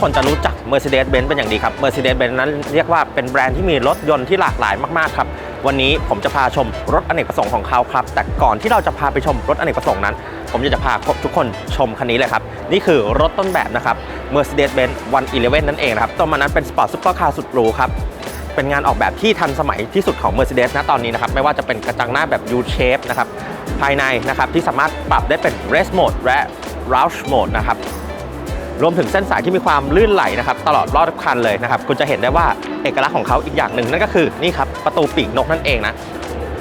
คนจะรู้จัก Mercedes-Benz เป็นอย่างดีครับ Mercedes-Benz นั้นเรียกว่าเป็นแบรนด์ที่มีรถยนต์ที่หลากหลายมากๆครับ วันนี้ผมจะพาชมรถอเนกประสงค์ของเขาครับ แต่ก่อนที่เราจะพาไปชมรถอเนกประสงค์นั้น ผมจะพาทุกคนชมคันนี้เลยครับ นี่คือรถต้นแบบนะครับ Mercedes-Benz 111 นั่นเองครับตัวมันนั้นเป็นสปอร์ตซุปเปอร์คาร์สุดหรูครับเป็นงานออกแบบที่ทันสมัยที่สุดของ Mercedes นะตอนนี้นะครับไม่ว่าจะเป็นกระจังหน้าแบบ U shape นะครับภายในนะครับที่สามารถปรับได้เป็น Race Mode และ Roush Mode นะครับ รวมถึงเส้นสายที่มีความลื่นไหลนะครับตลอดรอบคันเลยนะครับคุณจะเห็นได้ว่าเอกลักษณ์ของเขาอีกอย่างหนึ่งนั่นก็คือนี่ครับประตูปีกนกนั่นเองนะ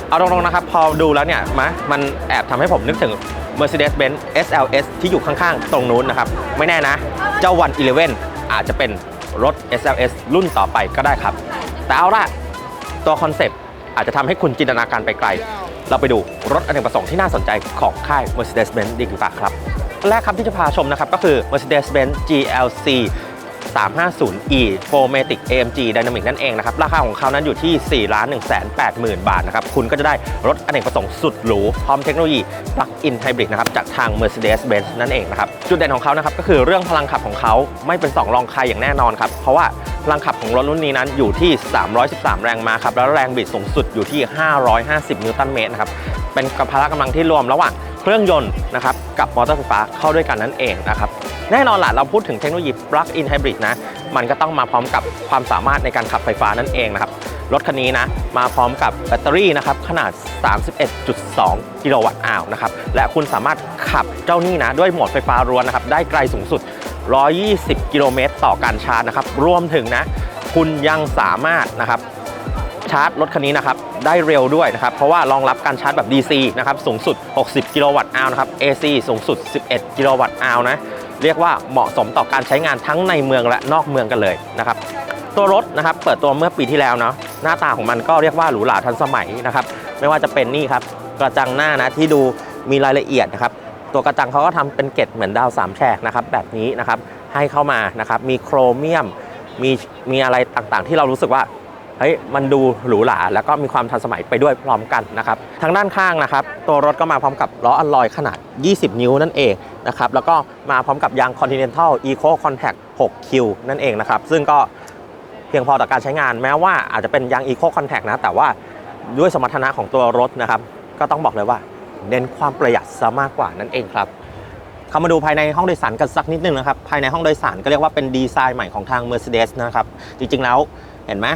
เอาตรงๆนะครับพอดูแล้วเนี่ยมะมันแอบทำให้ผมนึกถึง Mercedes-Benz SLS ที่อยู่ข้างๆ ตรงนู้นนะครับ ไม่แน่นะ เจ้า 111 อาจจะเป็นรถ SLS รุ่นต่อไปก็ได้ครับ แต่เอาล่ะตัวคอนเซปต์อาจจะทำให้คุณจินตนาการไปไกล เราไปดูรถอเนกประสงค์ที่น่าสนใจของค่าย Mercedes-Benz ดีกว่าครับ แรกครับที่จะพาชมนะครับ ก็คือ Mercedes-Benz GLC 350e 4matic AMG Dynamic นั่นเองนะครับ ราคาของเขานั้นอยู่ที่ 4 1 8 0 0 0 บาทนะครับ คุณก็จะได้รถอเนกประสงค์สุดหรู พร้อมเทคโนโลยี Plug-in Hybrid นะครับ จากทาง Mercedes-Benz นั่นเองนะครับ จุดเด่นของเขานะครับ ก็คือเรื่องพลังขับของเขาไม่เป็น2รองใครอย่างแน่นอนครับ เพราะว่าพลังขับของรถรุ่นนี้นั้นอยู่ที่ 313 แรงม้าครับ แล้วแรงบิดสูงสุดอยู่ที่ 550 นิวตันเมตรนะครับ เป็นกพละกำลังที่รวมระหว่าง เครื่องยนต์นะครับกับมอเตอร์ไฟฟ้าเข้าด้วยกันนั่นเองนะครับแน่นอนล่ะเราพูดถึงเทคโนโลยี Plug-in Hybrid นะมันก็ต้องมาพร้อมกับความสามารถในการขับไฟฟ้านั่นเองนะครับรถคันนี้นะมาพร้อมกับแบตเตอรี่นะครับขนาด 31.2 กิโลวัตต์อาวนะครับและคุณสามารถขับเจ้านี่นะด้วยโหมดไฟฟ้ารวนนะครับได้ไกลสูงสุด 120 กิโลเมตรต่อการชาร์จนะครับรวมถึงนะคุณยังสามารถนะครับ ชาร์จรถคันนี้นะครับได้เร็วด้วยนะครับเพราะว่ารองรับการชาร์จแบบ DC นะครับสูงสุด 60 กิโลวัตต์อาวนะครับ AC สูงสุด 11 กิโลวัตต์อาวนะเรียกว่าเหมาะสมต่อการใช้งานทั้งในเมืองและนอกเมืองกันเลยนะครับตัวรถนะครับเปิดตัวเมื่อปีที่แล้วเนาะหน้าตาของมันก็เรียกว่าหรูหราทันสมัยนะครับไม่ว่าจะเป็นนี่ครับกระจังหน้านะที่ดูมีรายละเอียดนะครับตัวกระจังเขาก็ทำเป็นเกล็ดเหมือนดาวสามแฉกนะครับแบบนี้นะครับให้เข้ามานะครับมีโครเมียมมีมีอะไรต่างๆ ที่เรารู้สึกว่า เฮ้ยมันดูหรูหราแล้วก็มีความทันสมัยไปด้วยพร้อมกันนะครับทางด้านข้างนะครับ ตัวรถก็มาพร้อมกับล้ออัลลอยขนาด 20 นิ้วนั่นเองนะครับแล้วก็มาพร้อมกับยาง Continental Eco Contact 6Q นั่นเองนะครับซึ่งก็เพียงพอต่อการใช้งานแม้ว่าอาจจะเป็นยาง Eco Contact นะแต่ว่าด้วยสมรรถนะของตัวรถนะครับก็ต้องบอกเลยว่าเน้นความประหยัดซะมากกว่านั่นเองครับเข้ามาดูภายในห้องโดยสารกันสักนิดนึงนะครับ ภายในห้องโดยสารก็เรียกว่าเป็นดีไซน์ใหม่ของทาง Mercedes นะครับ จริงๆแล้วเห็นไหม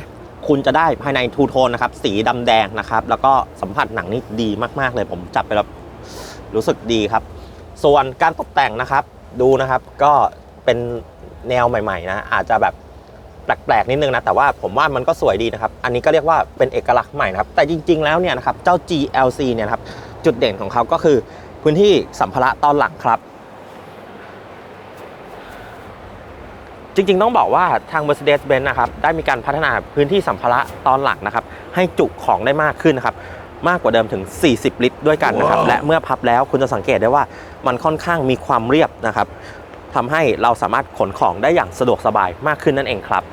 คุณจะได้ภายในทูโทนนะครับ สีดำแดงนะครับ แล้วก็สัมผัสหนังนี่ดีมากๆ เลยผมจับไปแล้วรู้สึกดีครับ ส่วนการตกแต่งนะครับดูนะครับก็เป็นแนวใหม่ ๆ นะ อาจจะแบบแปลกๆนิดนึงนะ แต่ว่าผมว่ามันก็สวยดีนะครับ อันนี้ก็เรียกว่าเป็นเอกลักษณ์ใหม่นะครับ แต่จริง ๆ แล้วเนี่ยนะครับ เจ้า GLC เนี่ยครับ จุดเด่นของเขาก็คือพื้นที่สัมภาระตอนหลังครับ จริง ๆ ต้องบอกว่าทาง Mercedes-Benz นะครับได้มีการพัฒนาพื้นที่สัมภาระตอนหลังนะครับ ให้จุของได้มากขึ้นนะครับ มากกว่าเดิมถึง 40 ลิตรด้วยกันนะครับว้าวและเมื่อพับแล้วคุณจะสังเกตได้ว่ามันค่อนข้างมีความเรียบนะครับทำให้เราสามารถขนของได้อย่างสะดวกสบายมากขึ้นนั่นเองครับ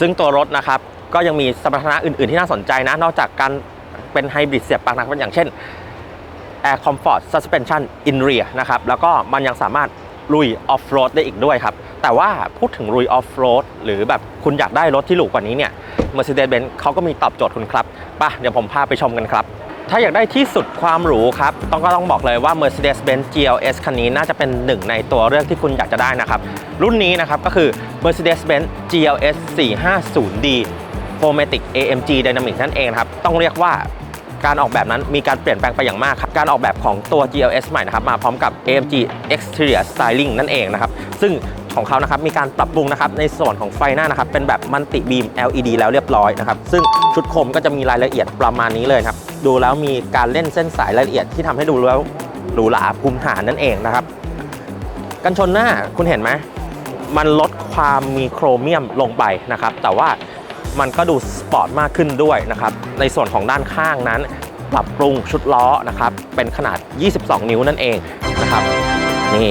ซึ่งตัวรถนะครับก็ยังมีสมรรถนะอื่น ๆ ที่น่าสนใจนะ นอกจากการเป็นไฮบริดเสียบปลั๊กนะครับอย่างเช่น Air Comfort Suspension in rear นะครับแล้วก็มันยังสามารถ ลุยออฟโรดได้อีกด้วยครับ แต่ว่าพูดถึงลุยออฟโรดหรือแบบคุณอยากได้รถที่หรูกว่านี้เนี่ย Mercedes-Benz เขาก็มีตอบโจทย์คุณครับป่ะเดี๋ยวผมพาไปชมกันครับ ถ้าอยากได้ที่สุดความหรูครับ ต้องก็ต้องบอกเลยว่า Mercedes-Benz GLS คันนี้น่าจะเป็นหนึ่งในตัวเลือกที่คุณอยากจะได้นะครับ รุ่นนี้นะครับก็คือ Mercedes-Benz GLS 450D 4matic AMG Dynamic นั่นเองครับ ต้องเรียกว่า การออกแบบนั้นมีการเปลี่ยนแปลงไปอย่างมากครับ การออกแบบของตัว GLS ใหม่นะครับมาพร้อมกับ AMG Exterior Styling นั่นเองนะครับ ซึ่งของเขานะครับมีการปรับปรุงนะครับในส่วนของไฟหน้านะครับเป็นแบบมัลติบีม LED แล้วเรียบร้อยนะครับซึ่งชุดโคมก็จะมีรายละเอียดประมาณนี้เลยครับดูแล้วมีการเล่นเส้นสายรายละเอียดที่ทำให้ดูแล้วหรูหราภูมิฐานนั่นเองนะครับกันชนหน้าคุณเห็นไหมมันลดความมีโครเมียมลงไปนะครับแต่ว่า มันก็ดูสปอร์ตมากขึ้นด้วยนะครับ ในส่วนของด้านข้างนั้น ปรับปรุงชุดล้อนะครับ เป็นขนาด 22 นิ้วนั่นเองนะครับ นี่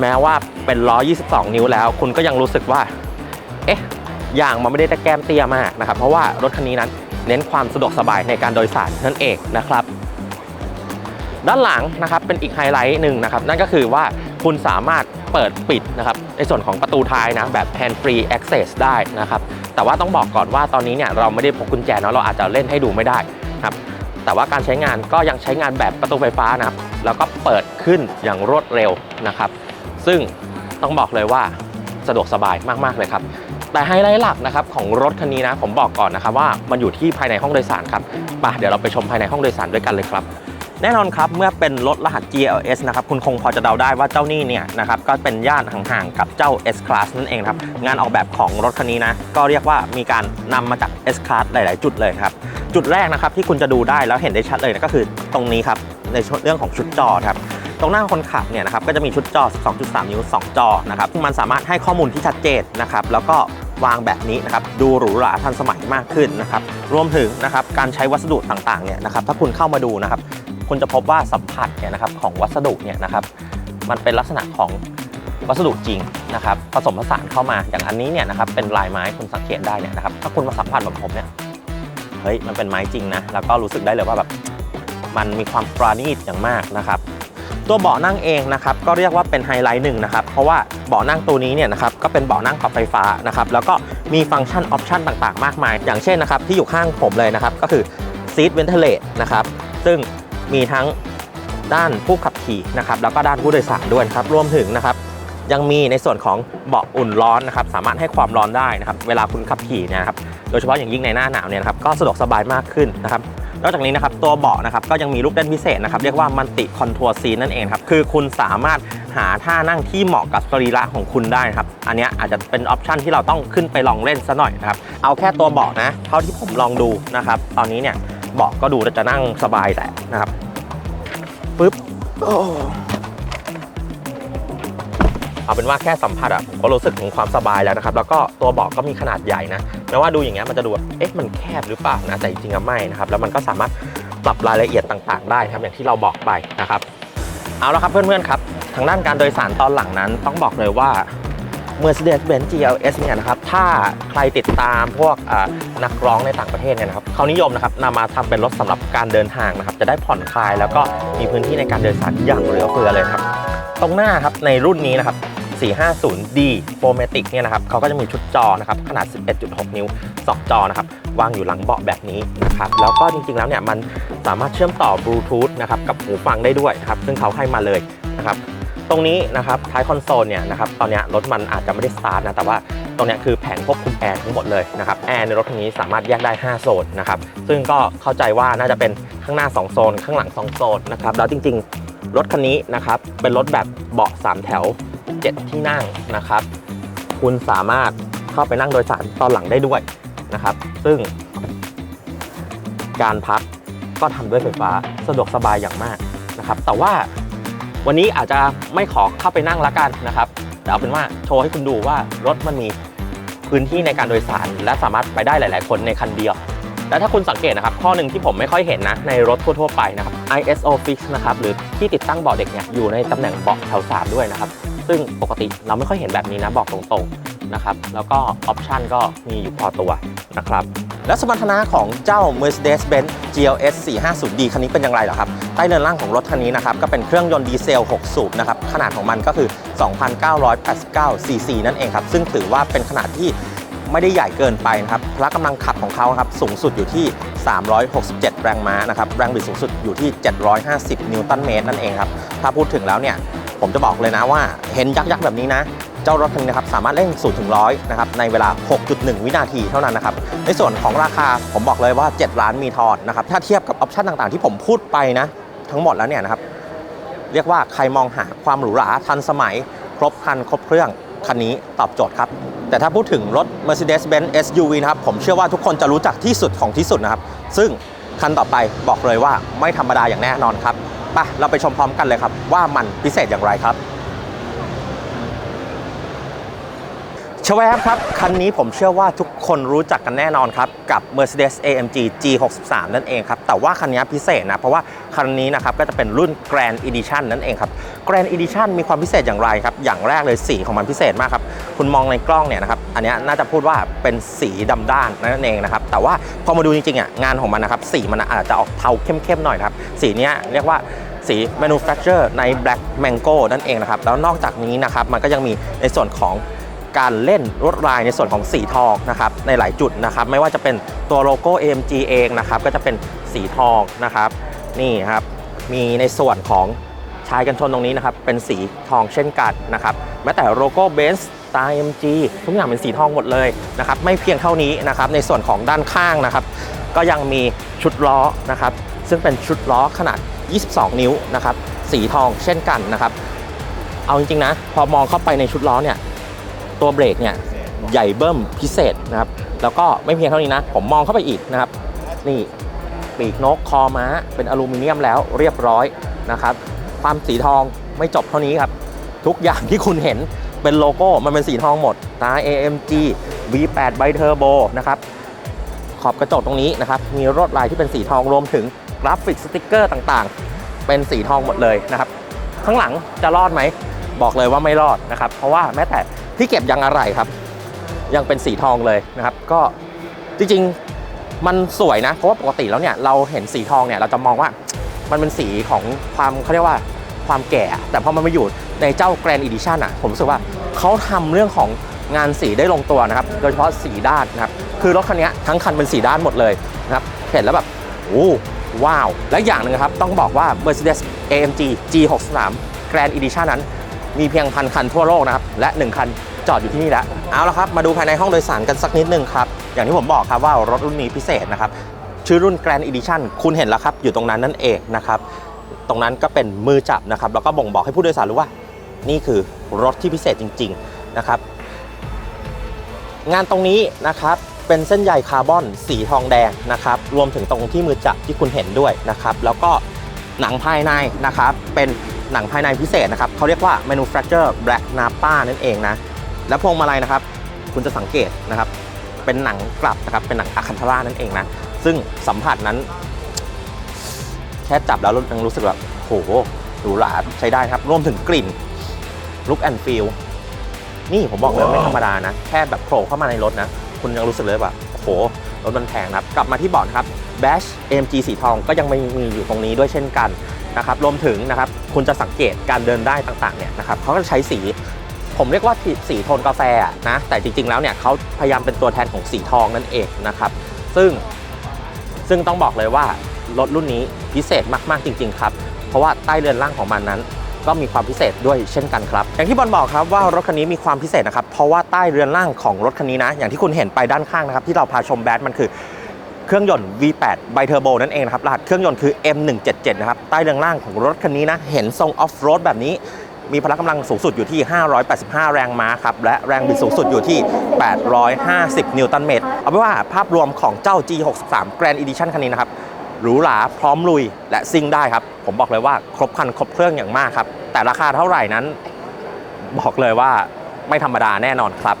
แม้ว่าเป็นล้อ 22 นิ้วแล้ว คุณก็ยังรู้สึกว่า เอ๊ะอย่างมันไม่ได้ตะแกมเตี้ยมากนะครับ เพราะว่ารถคันนี้นั้นเน้นความสะดวกสบายในการโดยสารนั่นเองนะครับ ด้านหลังนะครับเป็นอีกไฮไลท์หนึ่งนะครับ นั่นก็คือว่าคุณสามารถ เปิดปิดนะครับในส่วนของประตูท้ายนะแบบ hand free access ได้นะครับแต่ว่าต้องบอกก่อนว่าตอนนี้เนี่ยเราไม่ได้พกกุญแจเนาะเราอาจจะเล่นให้ดูไม่ได้ครับแต่ว่าการใช้งานก็ยังใช้งานแบบประตูไฟฟ้านะครับแล้วก็เปิดขึ้นอย่างรวดเร็วนะครับ ซึ่งต้องบอกเลยว่าสะดวกสบายมากๆเลยครับแต่ไฮไลท์หลักนะครับของรถคันนี้นะผมบอกก่อนนะครับว่ามันอยู่ที่ภายในห้องโดยสารครับไปเดี๋ยวเราไปชมภายในห้องโดยสารด้วยกันเลยครับ แน่นอนครับเมื่อเป็นรถรหัส GLS นะครับคุณคงพอจะเดาได้ว่าเจ้านี่เนี่ยนะครับก็เป็นญาติห่างๆกับเจ้า S Class นั่นเองครับงานออกแบบของรถคันนี้นะก็เรียกว่ามีการนำมาจาก S Class หลาย ๆ จุดเลยครับจุดแรกนะครับที่คุณจะดูได้แล้วเห็นได้ชัดเลยนะก็คือตรงนี้ครับในเรื่องของชุดจอครับตรงหน้าคนขับเนี่ยนะครับก็จะมีชุดจอ 12.3 นิ้ว 2 จอนะครับมันสามารถให้ข้อมูลที่ชัดเจนนะครับแล้วก็วางแบบนี้นะครับดูหรูหราทันสมัยมากขึ้นนะครับรวมถึงนะครับการใช้วัสดุต่างๆเนี่ยนะครับถ้าคุณเข้ามาดูนะครับ คุณจะพบว่าสัมผัสเนี่ยนะครับของวัสดุเนี่ยนะครับมันเป็นลักษณะของวัสดุจริงนะครับผสมผสานเข้ามาอย่างอันนี้เนี่ยนะครับเป็นลายไม้คุณสังเกตได้เนี่ยนะครับถ้าคุณมาสัมผัสแบบผมเนี่ยเฮ้ยมันเป็นไม้จริงนะแล้วก็รู้สึกได้เลยว่าแบบมันมีความปราณีตอย่างมากนะครับ ตัวเบาะนั่งเองนะครับก็เรียกว่าเป็นไฮไลท์หนึ่งนะครับเพราะว่าเบาะนั่งตัวนี้เนี่ยนะครับก็เป็นเบาะนั่งปรับไฟฟ้านะครับแล้วก็มีฟังก์ชันออปชันต่างๆ มากมาย อย่างเช่นนะครับที่อยู่ข้างผมเลยนะครับก็คือ Seat Ventilate นะครับซึ่ง มีทั้งด้านผู้ขับขี่นะครับแล้วก็ด้านผู้โดยสารด้วยนะครับรวมถึงนะครับยังมีในส่วนของเบาะอุ่นร้อนนะครับสามารถให้ความร้อนได้นะครับเวลาคุณขับขี่เนี่ยนะครับโดยเฉพาะอย่างยิ่งในหน้าหนาวเนี่ยนะครับก็สะดวกสบายมากขึ้นนะครับนอกจากนี้นะครับตัวเบาะนะครับก็ยังมีลูกเล่นพิเศษนะครับเรียกว่ามันติคอนทัวร์ซีนั่นเองครับคือคุณสามารถหาท่านั่งที่เหมาะกับสรีระของคุณได้นะครับอันนี้อาจจะเป็นออปชันที่เราต้องขึ้นไปลองเล่นซะหน่อยนะครับเอาแค่ตัวเบาะนะเท่าที่ผมลองดูนะครับตอนนี้เนี่ย เบาะก็ดูจะนั่งสบายแหละนะครับปึ๊บเอาเป็นว่าแค่สัมผัสอะผมก็รู้สึกถึงความสบายแล้วนะครับ แล้วก็ตัวเบาะก็มีขนาดใหญ่นะแม้ว่าดูอย่างเงี้ยมันจะดูเอ๊ะมันแคบหรือเปล่านะแต่จริงๆอะไม่นะครับ แล้วมันก็สามารถปรับรายละเอียดต่างๆ ได้ครับอย่างที่เราบอกไปนะครับ เอาละครับเพื่อนๆครับ ทางด้านการโดยสารตอนหลังนั้น ต้องบอกเลยว่า Mercedes-Benz GLS เนี่ยนะครับ ถ้าใครติดตามพวกอ่า นักร้องในต่างประเทศเนี่ยนะครับเขานิยมนะครับนำมาทำเป็นรถสำหรับการเดินทางนะครับจะได้ผ่อนคลาย แล้วก็มีพื้นที่ในการเดินสารอย่างเหลือเฟือเลยครับตรงหน้าครับในรุ่นนี้นะครับ 450D f o r m a t i c เนี่ยนะครับเขาก็จะมีชุดจอนะครับขนาด 11.6 นิ้ว 2 จอนะครับวางอยู่หลังเบาะแบบนี้นะครับแล้วก็จริงๆแล้วเนี่ยมันสามารถเชื่อมต่อบลูทูธนะครับกับหูฟังได้ด้วยนะครับซึ่งเขาให้มาเลยนะครับ ตรงนี้นะครับท้ายคอนโซลเนี่ยนะครับตอนนี้รถมันอาจจะไม่ได้สตาร์ทนะแต่ว่าตรงนี้คือแผงควบคุมแอร์ทั้งหมดเลยนะครับแอร์ในรถคันนี้สามารถแยกได้ 5 โซนนะครับซึ่งก็เข้าใจว่าน่าจะเป็นข้างหน้า 2 โซน ข้างหลัง 2 โซนนะครับแล้วจริง ๆ รถคันนี้นะครับเป็นรถแบบเบาะ 3 แถว 7 ที่นั่งนะครับคุณสามารถเข้าไปนั่งโดยสารตอนหลังได้ด้วยนะครับ ซึ่งการพักก็ทำด้วยไฟฟ้าสะดวกสบายอย่างมากนะครับแต่ว่า วันนี้อาจจะไม่ขอเข้าไปนั่งละกันนะครับแต่เอาเป็นว่าโชว์ให้คุณดูว่ารถมันมีพื้นที่ในการโดยสาร และสามารถไปได้หลาย ๆ คนในคันเดียว และถ้าคุณสังเกตนะครับ ข้อหนึ่งที่ผมไม่ค่อยเห็นนะ ในรถทั่ว ๆ ไปนะครับ ISO fix นะครับหรือที่ติดตั้งเบาะเด็กเนี่ยอยู่ในตำแหน่งเบาะแถว 3 ด้วยนะครับ ซึ่งปกติเราไม่ค่อยเห็นแบบนี้นะบอกตรงๆนะครับแล้วก็ออปชันก็มีอยู่พอตัวนะครับและสมรรถนะของเจ้า Mercedes-Benz GLS 450D คันนี้เป็นอย่างไรเหรอครับ ใต้เนินล่างของรถคันนี้นะครับก็เป็นเครื่องยนต์ดีเซล 6 สูบนะครับขนาดของมันก็คือ 2,989 cc นั่นเองครับซึ่งถือว่าเป็นขนาดที่ไม่ได้ใหญ่เกินไปนะครับพละกำลังขับของเขาครับสูงสุดอยู่ที่ 367 แรงม้านะครับแรงบิดสูงสุดอยู่ที่ 750 นิวตันเมตรนั่นเองครับถ้าพูดถึงแล้วเนี่ยผมจะบอกเลยนะว่าเห็นยักษ์ๆแบบนี้นะเจ้ารถคันนี้นะครับสามารถเร่ง0ถึง100นะครับในเวลา 6.1 วินาทีเท่านั้นนะครับในส่วนของราคาผมบอกเลยว่า 7 ล้านมีทอนนะครับถ้าเทียบกับออปชันต่างๆ ที่ผมพูดไปนะ ทั้งหมดแล้วเนี่ยนะครับ เรียกว่าใครมองหาความหรูหราทันสมัย ครบคันครบเครื่องคันนี้ตอบโจทย์ครับ แต่ถ้าพูดถึงรถ Mercedes-Benz SUV นะครับ ผมเชื่อว่าทุกคนจะรู้จักที่สุดของที่สุดนะครับ ซึ่งคันต่อไปบอกเลยว่าไม่ธรรมดาอย่างแน่นอนครับไปเราไปชมพร้อมกันเลยครับ ว่ามันพิเศษอย่างไรครับ ชแวบครับ คันนี้ผมเชื่อว่าทุกคนรู้จักกันแน่นอนครับ กับ Mercedes AMG G63 นั่นเองครับ แต่ว่าคันนี้พิเศษนะ เพราะว่าคันนี้นะครับก็จะเป็นรุ่น Grand Edition นั่นเองครับ Grand Edition มีความพิเศษอย่างไรครับ อย่างแรกเลยสีของมันพิเศษมากครับ คุณมองในกล้องเนี่ยนะครับ อันนี้น่าจะพูดว่าเป็นสีดำด้านนั่นเองนะครับ แต่ว่าพอมาดูจริงๆอะงานของมันนะครับสีมันอาจจะออกเทาเข้มๆหน่อยครับ สีนี้เรียกว่าสี manufacture ใน black mango นั่นเองนะครับ แล้วนอกจากนี้นะครับมันก็ยังมีในส่วนของ การเล่นลวดลายในส่วนของสีทองนะครับในหลายจุดนะครับไม่ว่าจะเป็นตัวโลโก้ AMG เองนะครับก็จะเป็นสีทองนะครับนี่ครับมีในส่วนของชายกันชนตรงนี้นะครับเป็นสีทองเช่นกันนะครับแม้แต่โลโก้เบนซ์ตา AMG ทุกอย่างเป็นสีทองหมดเลยนะครับไม่เพียงเท่านี้นะครับในส่วนของด้านข้างนะครับก็ยังมีชุดล้อนะครับซึ่งเป็นชุดล้อขนาด 22 นิ้วนะครับสีทองเช่นกันนะครับเอาจริงๆนะพอมองเข้าไปในชุดล้อเนี่ย ตัวเบรกเนี่ยใหญ่เบิ้มพิเศษนะครับ แล้วก็ไม่เพียงเท่านี้นะ ผมมองเข้าไปอีกนะครับ นี่ปีกนกคอม้า เป็นอลูมิเนียมแล้วเรียบร้อยนะครับ ความสีทองไม่จบเท่านี้ครับ ทุกอย่างที่คุณเห็นเป็นโลโก้มันเป็นสีทองหมดตา AMG V8 ไบเทอร์โบนะครับ ขอบกระจกตรงนี้นะครับ มีลวดลายที่เป็นสีทองรวมถึงกราฟิกสติกเกอร์ต่างๆ เป็นสีทองหมดเลยนะครับ ข้างหลังจะรอดไหม บอกเลยว่าไม่รอดนะครับ เพราะว่าแม้แต่ที่เก็บยางอะไรครับ ยังเป็นสีทองเลยนะครับ ก็จริงๆมันสวยนะ เพราะว่าปกติแล้วเนี่ยเราเห็นสีทองเนี่ยเราจะมองว่ามันเป็นสีของความเขาเรียกว่าความแก่ แต่พอมันมาอยู่ในเจ้า Grand Edition อะผมรู้สึกว่าเขาทำเรื่องของงานสีได้ลงตัวนะครับ โดยเฉพาะสีด้านนะครับ คือรถคันนี้ทั้งคันเป็นสีด้านหมดเลยนะครับ เห็นแล้วแบบโอ้ว้าว และอย่างหนึ่งครับ ต้องบอกว่า Mercedes AMG G63 Grand Edition นั้น มีเพียงพันคันทั่วโลกนะครับ และ 1 คันจอดอยู่ที่นี่แล้ว เอาละครับ มาดูภายในห้องโดยสารกันสักนิดนึงครับ อย่างที่ผมบอกครับว่ารถรุ่นนี้พิเศษนะครับ ชื่อรุ่น Grand Edition คุณเห็นแล้วครับ อยู่ตรงนั้นนั่นเองนะครับ ตรงนั้นก็เป็นมือจับนะครับ แล้วก็บ่งบอกให้ผู้โดยสารรู้ว่า นี่คือรถที่พิเศษจริง ๆนะครับ งานตรงนี้นะครับเป็นเส้นใยคาร์บอนสีทองแดงนะครับ รวมถึงตรงที่มือจับที่คุณเห็นด้วยนะครับ แล้วก็หนังภายในนะครับเป็น หนังภายในพิเศษนะครับเขาเรียกว่า manufacture black napa นั่นเองนะ แล้วพวงมาลัยนะครับ คุณจะสังเกตนะครับ เป็นหนังกลับนะครับ เป็นหนังอะคันธารานั่นเองนะ ซึ่งสัมผัสนั้น แค่จับแล้วยังรู้สึกแบบโหหรูหราใช้ได้ครับ รวมถึงกลิ่น look and feel นี่ผมบอกเลยไม่ธรรมดานะ แค่แบบโผล่เข้ามาในรถนะ คุณยังรู้สึกเลยแบบ โหรถมันแพงนะครับ กลับมาที่เบาะนะครับ Bash AMG สีทองก็ยังไม่มีอยู่ตรงนี้ด้วยเช่นกันนะครับรวมถึงนะครับคุณจะสังเกตการเดินได้ต่างๆเนี่ยนะครับเขาก็ใช้สีผมเรียกว่าสีโทนกาแฟนะแต่จริง ๆแล้วเนี่ยเขาพยายามเป็นตัวแทนของสีทองนั่นเองนะครับ ซึ่งซึ่งต้องบอกเลยว่ารถรุ่นนี้พิเศษมากๆจริง ๆ ครับ เพราะว่าใต้เรือนร่างของมันนั้น ก็มีความพิเศษด้วยเช่นกันครับ อย่างที่บอลบอกครับว่ารถคันนี้มีความพิเศษนะครับเพราะว่าใต้เรือนร่างของรถคันนี้นะ อย่างที่คุณเห็นไปด้านข้างนะครับที่เราพาชมแบทมันคือเครื่องยนต์ V8 ไบเทอร์โบนั่นเองนะครับรหัสเครื่องยนต์คือ M177 นะครับใต้เรือนร่างของรถคันนี้นะเห็นทรงออฟโรดแบบนี้มีพละกำลังสูงสุดอยู่ที่ 585 แรงม้าครับ และแรงบิดสูงสุดอยู่ที่ 850 นิวตันเมตร เอาเป็นว่าภาพรวมของเจ้า G63 Grand Edition คันนี้นะครับ หรูหราพร้อมลุยและซิ่งได้ครับ ผมบอกเลยว่าครบคันครบเครื่องอย่างมากครับ แต่ราคาเท่าไหร่นั้น บอกเลยว่าไม่ธรรมดาแน่นอนครับ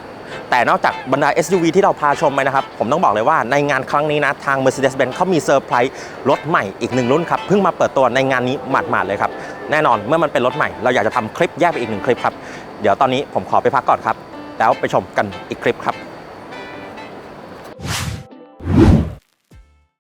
แต่นอกจากบรรดา SUV ที่เราพาชมไปนะครับ ผมต้องบอกเลยว่าในงานครั้งนี้นะ ทาง Mercedes-Benz เขามีเซอร์ไพรส์รถใหม่อีกหนึ่งรุ่นครับ เพิ่งมาเปิดตัวในงานนี้หมาดๆเลยครับ แน่นอนเมื่อมันเป็นรถใหม่ เราอยากจะทำคลิปแยกไปอีกหนึ่งคลิปครับ เดี๋ยวตอนนี้ผมขอไปพักก่อนครับ แล้วไปชมกันอีกคลิปครับ